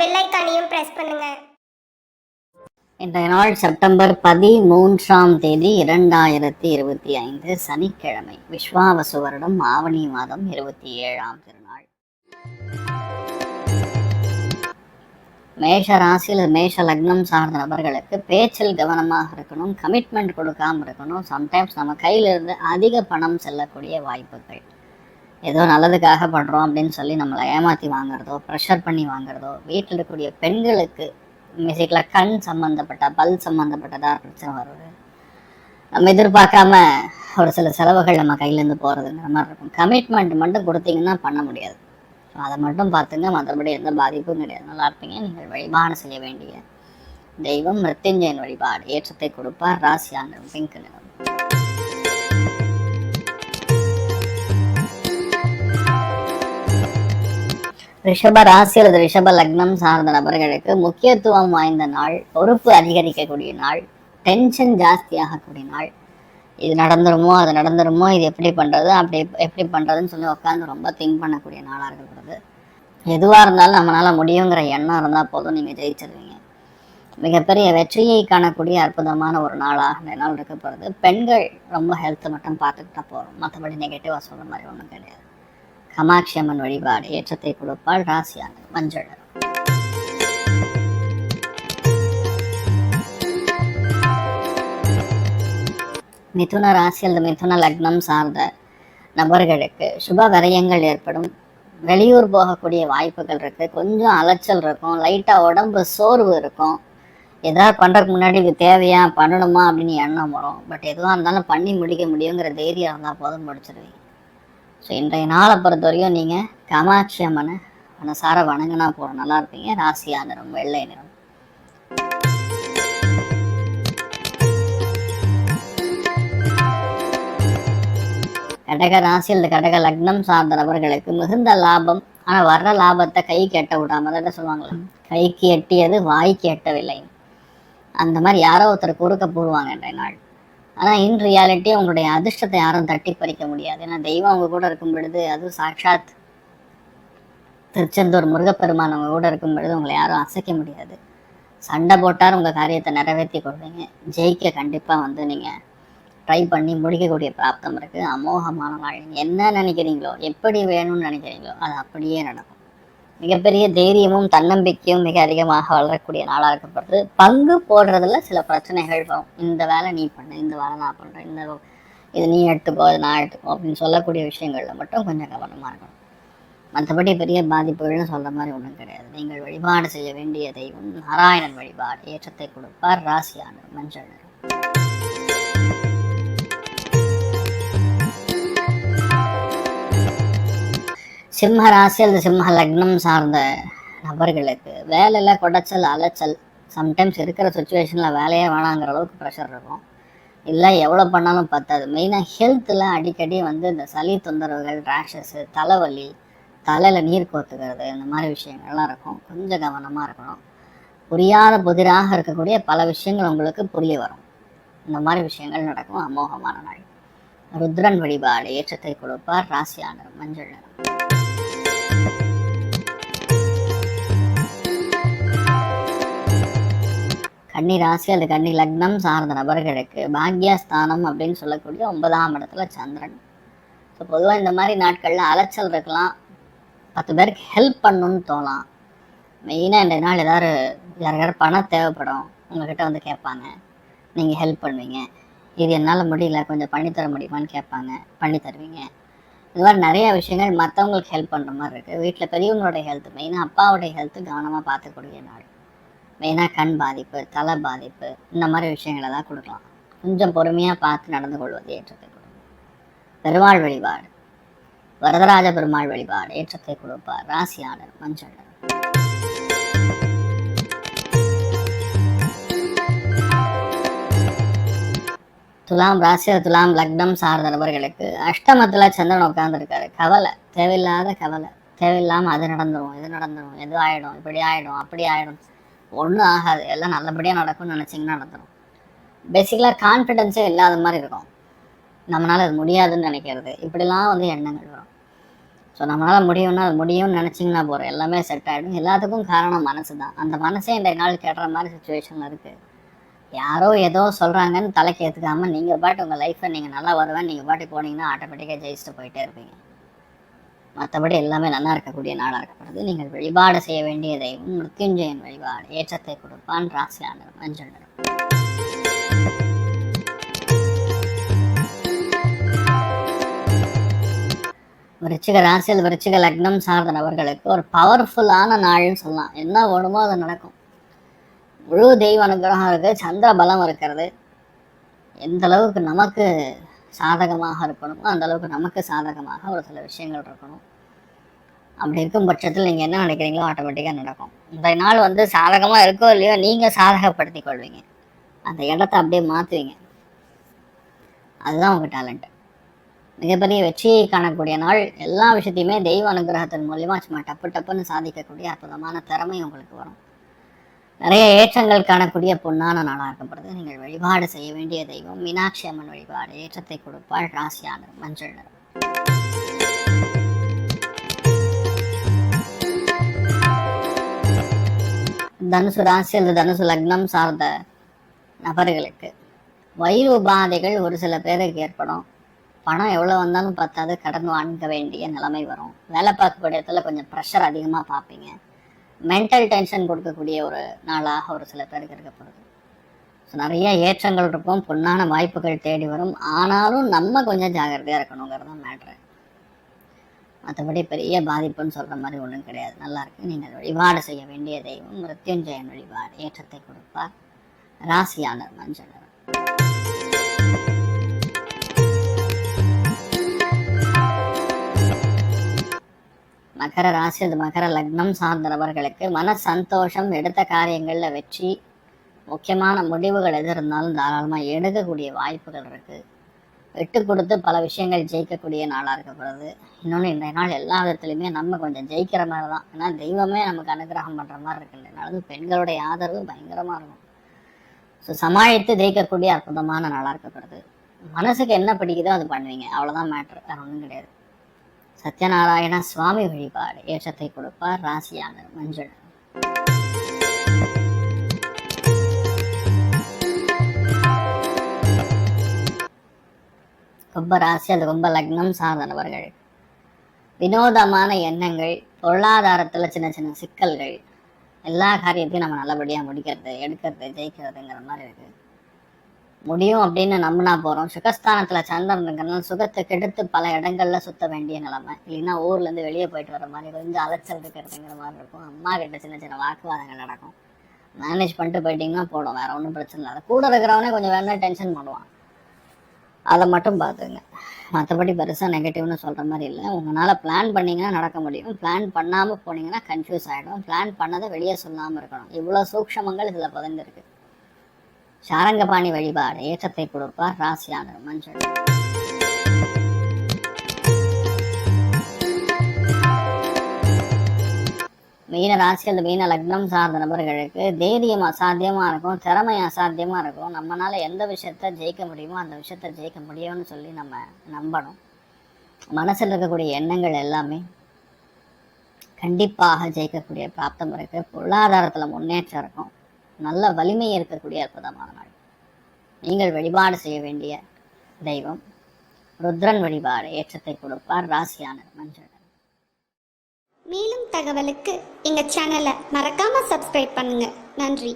Bell ஐக்கானையும் press பண்ணுங்க. இன்றைய நாள் செப்டம்பர் பதிமூன்றாம் தேதி இரண்டாயிரத்தி இருபத்தி ஐந்து சனிக்கிழமை. விஸ்வாவசு வருடம் ஆவணி மாதம் இருபத்தி ஏழாம் திருநாள். மேஷ ராசியில் மேஷ லக்னம் சார்ந்த நபர்களுக்கு பேச்சில் கவனமாக இருக்கணும் கமிட்மெண்ட் கொடுக்காமல் இருக்கணும். சம்டைம்ஸ் நம்ம கையிலிருந்து அதிக பணம் செல்லக்கூடிய வாய்ப்புகள். ஏதோ நல்லதுக்காக பண்ணுறோம் அப்படின்னு சொல்லி நம்மளை ஏமாற்றி வாங்குறதோ ப்ரெஷர் பண்ணி வாங்குறதோ வீட்டில் இருக்கக்கூடிய பெண்களுக்கு மியூசிக்கில் கண் சம்மந்தப்பட்ட பல் சம்மந்தப்பட்டதாக பிரச்சனை வருது. நம்ம எதிர்பார்க்காம ஒரு சில செலவுகள் நம்ம கையிலேருந்து போகிறதுங்கிற மாதிரி இருக்கும். கமிட்மெண்ட் மட்டும் கொடுத்தீங்கன்னா பண்ண முடியாது. ஸோ அதை மட்டும் பார்த்துங்க. மற்றபடி எந்த பாதிப்பும் கிடையாது. நல்லா இருப்பீங்க. நீங்கள் வழிபாடு செய்ய வேண்டிய தெய்வம் மிருத்யுஞ்சயன் வழிபாடு. ஏற்றத்தை கொடுப்பார். ராசியான பிங்க் நிறம். ரிஷப ராசி அல்லது ரிஷப லக்னம் சார்ந்த நபர்களுக்கு முக்கியத்துவம் வாய்ந்த நாள் பொறுப்பு அதிகரிக்கக்கூடிய நாள் டென்ஷன் ஜாஸ்தியாகக்கூடிய நாள். இது நடந்துருமோ அது நடந்துருமோ இது எப்படி பண்ணுறது அப்படி எப்படி பண்ணுறதுன்னு சொல்லி உட்காந்து ரொம்ப திங்க் பண்ணக்கூடிய நாளாக இருக்கக்கூடாது. எதுவாக இருந்தாலும் நம்மளால் முடியுங்கிற எண்ணம் இருந்தால் போதும் நீங்கள் ஜெயிச்சிருவீங்க. மிகப்பெரிய வெற்றியை காணக்கூடிய அற்புதமான ஒரு நாளாக இந்த நாள் இருக்க போகிறது பெண்கள் ரொம்ப ஹெல்த்தை மட்டும் பார்த்துக்கிட்டா போகிறோம் மற்றபடி நெகட்டிவாக சொல்கிற மாதிரி ஒன்றும் கிடையாது. காமாட்சி அம்மன் வழிபாடு ஏற்றத்தை கொடுப்பாள் ராசியான மஞ்சள் மிதுன ராசி அல்லது மிதுன லக்னம் சார்ந்த நபர்களுக்கு சுப விரயங்கள் ஏற்படும். வெளியூர் போகக்கூடிய வாய்ப்புகள் இருக்கு. கொஞ்சம் அலைச்சல் இருக்கும். லைட்டாக உடம்பு சோர்வு இருக்கும். ஏதாவது பண்ணுறதுக்கு முன்னாடி இது தேவையா? பண்ணணுமா? அப்படின்னு எண்ணம் வரும். பட் எதுவாக இருந்தாலும் பண்ணி முடிக்க முடியுங்கிற தைரியம் இருந்தால் போதும் முடிச்சிருவீங்க. ஸோ இன்றைய நாளை பொறுத்த வரையும் நீங்கள் காமாட்சி அம்மனை மனசார வணங்கினா போற நல்லா இருப்பீங்க. ராசியா நிறம் வெள்ளை நிறம். கடக ராசி இந்த கடக லக்னம் சார்ந்த நபர்களுக்கு மிகுந்த லாபம். ஆனால் வர்ற லாபத்தை கை கெட்ட விடாம தான் சொல்லுவாங்களே கைக்கு எட்டியது வாய்க்கு எட்டவில்லை அந்த மாதிரி யாரோ ஒருத்தர் குறுக்க போடுவாங்க இன்றைய நாள். ஆனால் இன் ரியாலிட்டி உங்களுடைய அதிர்ஷ்டத்தை யாரும் தட்டி பறிக்க முடியாது. ஏன்னா தெய்வம் அவங்க கூட இருக்கும் பொழுது அதுவும் சாட்சாத் திருச்செந்தூர் முருகப்பெருமான் அவங்க கூட இருக்கும் பொழுது உங்களை யாரும் அசைக்க முடியாது. சண்டை போட்டார் உங்கள் காரியத்தை நிறைவேற்றி கொள்வீங்க. ஜெயிக்க கண்டிப்பாக வந்து நீங்கள் ட்ரை பண்ணி முடிக்கக்கூடிய பிராப்தம் இருக்குது அமோகமான நாள் நீங்கள் என்ன நினைக்கிறீங்களோ எப்படி வேணும்னு நினைக்கிறீங்களோ அது அப்படியே நடக்கும். மிகப்பெரிய தைரியமும் தன்னம்பிக்கையும் மிக அதிகமாக வளரக்கூடிய நாளாக இருக்கப்படுது. பங்கு போடுறதுல சில பிரச்சனைகள் வரும். இந்த வேலை நீ பண்ணு இந்த வேலை நான் பண்ணுறேன் இந்த இது நீ எடுத்துக்கோ அது நான் எடுத்துக்கோ அப்படின்னு சொல்லக்கூடிய விஷயங்களில் மட்டும் கொஞ்சம் கவனமாக இருக்கணும். மற்றபடி பெரிய பாதிப்புகள்னு சொல்கிற மாதிரி ஒன்றும் கிடையாது. நீங்கள் வழிபாடு செய்ய வேண்டிய தெய்வம் நாராயணன் வழிபாடு ஏற்றத்தை கொடுப்பார். ராசியான மஞ்சள் சிம்ம ராசி அல்லது சிம்ம லக்னம் சார்ந்த நபர்களுக்கு வேலையில் குடைச்சல் அலைச்சல் சம்டைம்ஸ் இருக்கிற சுச்சுவேஷனில் வேலையே வேணாங்கிற அளவுக்கு ப்ரெஷர் இருக்கும். இல்லை எவ்வளோ பண்ணாலும் பத்தாது. மெயினாக ஹெல்த்தில் அடிக்கடி வந்து இந்த சளி தொந்தரவுகள் ரேஷஸு தலைவலி தலையில் நீர் கோத்துக்கிறது இந்த மாதிரி விஷயங்கள்லாம் இருக்கும். கொஞ்சம் கவனமாக இருக்கணும். புரியாத புதிராக இருக்கக்கூடிய பல விஷயங்கள் உங்களுக்கு புரிய வரும். இந்த மாதிரி விஷயங்கள் நடக்கும் அமோகமான நாள். ருத்ரன் வழிபாடு ஏற்றத்தை கொடுப்பார் ராசியானர் மஞ்சள் நிறம். கன்னி ராசி அல்லது கன்னி லக்னம் சார்ந்த நபர்களுக்கு பாக்யஸ்தானம் அப்படின்னு சொல்லக்கூடிய ஒன்பதாம் இடத்துல சந்திரன். ஸோ பொதுவாக இந்த மாதிரி நாட்களில் அலைச்சல் இருக்கலாம். பத்து பேருக்கு ஹெல்ப் பண்ணணும்னு தோலாம் மெயினாக இந்த நாள் ஏதாவது யாருக்காரு பணம் தேவைப்படும் உங்ககிட்ட வந்து கேட்பாங்க. நீங்கள் ஹெல்ப் பண்ணுவீங்க. இது என்னால் முடியல கொஞ்சம் பண்ணித்தர முடியுமான்னு கேட்பாங்க. பண்ணி தருவீங்க. இது மாதிரி நிறைய விஷயங்கள் மற்றவங்களுக்கு ஹெல்ப் பண்ணுற மாதிரி இருக்குது வீட்டில் பெரியவங்களோட ஹெல்த் மெயினாக அப்பாவோடைய ஹெல்த்து கவனமாக பார்த்துக்கூடிய நாள். மெயினாக கண் பாதிப்பு தலை பாதிப்பு இந்த மாதிரி விஷயங்களை தான் கொடுக்கலாம். கொஞ்சம் பொறுமையாக பார்த்து நடந்து கொள்வது ஏற்றத்தை கொடுக்கும். பெருமாள் வழிபாடு. வரதராஜ பெருமாள் வழிபாடு ஏற்றத்தை கொடுப்பார். ராசியாளர் மஞ்சள். துலாம் ராசி துலாம் லக்னம் சார்ந்த நபர்களுக்கு அஷ்டமத்தில் சந்திரன் உட்காந்துருக்காரு கவலை. தேவையில்லாத கவலை. தேவையில்லாமல் அது நடந்துடும் இது நடந்துடும் எது ஆகிடும் இப்படி ஆகிடும் அப்படி ஆகிடும் ஒன்றும் ஆகாது. எல்லாம் நல்லபடியாக நடக்கும்னு நினச்சிங்கன்னா நடத்துகிறோம் பேசிக்கலாக கான்ஃபிடென்ஸே இல்லாத மாதிரி இருக்கும். நம்மளால் அது முடியாதுன்னு நினைக்கிறது. இப்படிலாம் வந்து எண்ணங்கள் வரும். ஸோ நம்மளால் முடியும்னா அது முடியும்னு நினச்சிங்கன்னா போகிறோம் எல்லாமே செட் ஆகிடும் எல்லாத்துக்கும் காரணம் மனசு தான். அந்த மனசே இந்த நாள் கேட்டுற மாதிரி சுச்சுவேஷனில் இருக்குது யாரோ ஏதோ சொல்கிறாங்கன்னு தலைக்கு ஏற்றுக்காமல் நீங்கள் பாட்டு உங்கள் லைஃப்பை நீங்கள் நல்லா வருவேன். நீங்கள் பாட்டு போனீங்கன்னா ஆட்டோமேட்டிக்காக ஜெயிச்சுட்டு போயிட்டே இருப்பீங்க. மற்றபடி எல்லாமே நல்லா இருக்கக்கூடிய நாளாக இருக்கப்படுது. நீங்கள் வழிபாடு செய்ய வேண்டிய தெய்வம் மிருத்யுஞ்சயன் வழிபாடு ஏற்றத்தை கொடுப்பான் ராசியான மஞ்சள் நிறம். விருச்சிக ராசியில் விருச்சிக லக்னம் சார்ந்த நபர்களுக்கு ஒரு பவர்ஃபுல்லான நாள்னு சொல்லலாம். என்ன வேணுமோ அது நடக்கும். முழு தெய்வ அனுகிரகம் இருக்குது சந்திர பலம் இருக்கிறது. எந்த அளவுக்கு நமக்கு சாதகமாக இருக்கணுமோ. அந்த அளவுக்கு நமக்கு சாதகமாக ஒரு சில விஷயங்கள் இருக்கணும். அப்படி இருக்கும் பட்சத்தில் நீங்கள் என்ன நினைக்கிறீங்களோ ஆட்டோமேட்டிக்காக நடக்கும். இந்த நாள் வந்து சாதகமாக இருக்கோ இல்லையோ நீங்கள் சாதகப்படுத்தி கொள்வீங்க. அந்த இடத்த அப்படியே மாற்றுவீங்க அதுதான் உங்கள் டேலண்ட் மிகப்பெரிய வெற்றியை காணக்கூடிய நாள். எல்லா விஷயத்தையுமே தெய்வ அனுகிரகத்தின் மூலியமா சும்மா டப்பு டப்புன்னு சாதிக்கக்கூடிய அற்புதமான திறமை உங்களுக்கு வரும். நிறைய ஏற்றங்கள் காணக்கூடிய பொன்னான நாளாக இருக்கப்படுது நீங்கள் வழிபாடு செய்ய வேண்டிய தெய்வம் மீனாட்சி அம்மன் வழிபாடு ஏற்றத்தை கொடுப்பாள் ராசியான மஞ்சள் நிறம். தனுசு ராசி அல்லது தனுசு லக்னம் சார்ந்த நபர்களுக்கு வயிறு உபாதைகள் ஒரு சில பேருக்கு ஏற்படும். பணம் எவ்வளோ வந்தாலும் பத்தாது கடன் வாங்க வேண்டிய நிலைமை வரும். வேலை பார்க்கக்கூடிய இடத்துல கொஞ்சம் ப்ரெஷர் அதிகமாக பார்ப்பீங்க. மென்டல் டென்ஷன் கொடுக்கக்கூடிய ஒரு நாளாக ஒரு சில பேருக்கு இருக்கப்படுது. ஸோ நிறைய ஏற்றங்கள் இருக்கும் பொன்னான வாய்ப்புகள் தேடி வரும். ஆனாலும் நம்ம கொஞ்சம் ஜாகிரதையாக இருக்கணுங்கிறது தான் மேட்ரு மற்றபடி பெரிய பாதிப்புன்னு சொல்கிற மாதிரி ஒன்றும் கிடையாது. நல்லா இருக்கு. நீங்கள் வழிபாடு செய்ய வேண்டிய தெய்வம் மிருத்யுஞ்சயன் வழிபாடு ஏற்றத்தை கொடுப்பார். ராசியாளர் மஞ்சள் மகர ராசி அது மகர லக்னம் சார்ந்த நபர்களுக்கு மன சந்தோஷம் எடுத்த காரியங்களில் வெற்றி முக்கியமான முடிவுகள் எது இருந்தாலும் தாராளமாக எடுக்கக்கூடிய வாய்ப்புகள் இருக்குது விட்டு கொடுத்து பல விஷயங்கள் ஜெயிக்கக்கூடிய நாளாக இருக்கப்படுது இன்னொன்று இன்றைய நாள் எல்லா விதத்துலையுமே நம்ம கொஞ்சம் ஜெயிக்கிற மாதிரி தான். ஏன்னா தெய்வமே நமக்கு அனுகிரகம் பண்ணுற மாதிரி இருக்கு. இன்றைய பெண்களுடைய ஆதரவு பயங்கரமாக இருக்கும். ஸோ சமாளித்து ஜெயிக்கக்கூடிய அற்புதமான நாளாக இருக்கப்படுது மனசுக்கு என்ன பிடிக்குதோ அது பண்ணுவீங்க. அவ்வளோதான் மேட்ரு வேறு ஒன்றும் கிடையாது. சத்யநாராயண சுவாமி வழிபாடு ஏற்றத்தை கொடுப்பார் ராசியான மஞ்சள். கும்ப ராசி அது கும்ப லக்னம் சார்ந்தவர்கள். வினோதமான எண்ணங்கள் பொருளாதாரத்தில் சின்ன சின்ன சிக்கல்கள் எல்லா காரியத்தையும் நம்ம நல்லபடியாக முடிக்கிறது எடுக்கிறது ஜெயிக்கிறதுங்கிற மாதிரி இருக்கு. முடியும் அப்படின்னு நம்பினா போகிறோம் சுகஸ்தானத்தில் சந்திரன் இருக்கிறனால சுகத்தை கெடுத்து பல இடங்கள்ல சுத்த வேண்டிய நிலைமை. இல்லைன்னா ஊர்லேருந்து வெளியே போயிட்டு வர மாதிரி கொஞ்சம் அலைச்சல் இருக்கிறதுங்கிற மாதிரி இருக்கும். அம்மா கிட்ட சின்ன சின்ன வாக்குவாதங்கள் நடக்கும். மேனேஜ் பண்ணிட்டு போயிட்டீங்கன்னா போடும் வேற ஒன்றும் பிரச்சனை இல்லை. கூட இருக்கிறவனே கொஞ்சம் வேணா டென்ஷன் பண்ணுவான். அதை மட்டும் பார்த்துங்க. மற்றபடி பெருசாக நெகட்டிவ்னு சொல்கிற மாதிரி இல்லை. உங்களால் பிளான் பண்ணிங்கன்னா நடக்க முடியும். பிளான் பண்ணாமல் போனீங்கன்னா கன்ஃபியூஸ் ஆகிடும் பிளான் பண்ணதை வெளியே சொல்லாமல் இருக்கணும். இவ்வளோ சூக்ஷமங்கள் இதில் புதைந்திருக்கு. சாரங்கபாணி வழிபாடு ஏற்றத்தை கொடுப்பார் ராசியானர் மஞ்சள். மீன ராசி அல்லது மீன லக்னம் சார்ந்த நபர்களுக்கு தைரியம் அசாத்தியமாக இருக்கும் திறமை அசாத்தியமாக இருக்கும். நம்மளால் எந்த விஷயத்த ஜெயிக்க முடியுமோ அந்த விஷயத்த ஜெயிக்க முடியும்னு சொல்லி நம்ம நம்பணும். மனசில் இருக்கக்கூடிய எண்ணங்கள் எல்லாமே கண்டிப்பாக ஜெயிக்கக்கூடிய பிராப்தம் இருக்குது பொருளாதாரத்தில் முன்னேற்றம் இருக்கும். நல்ல வலிமை இருக்கக்கூடிய அற்புதமான நாள். நீங்கள் வழிபாடு செய்ய வேண்டிய தெய்வம் ருத்ரன் வழிபாடு ஏற்றத்தை கொடுப்பார் ராசியானர் மஞ்சள். மேலும் தகவலுக்கு எங்கள் சேனலை மறக்காமல் சப்ஸ்கிரைப் பண்ணுங்கள் நன்றி.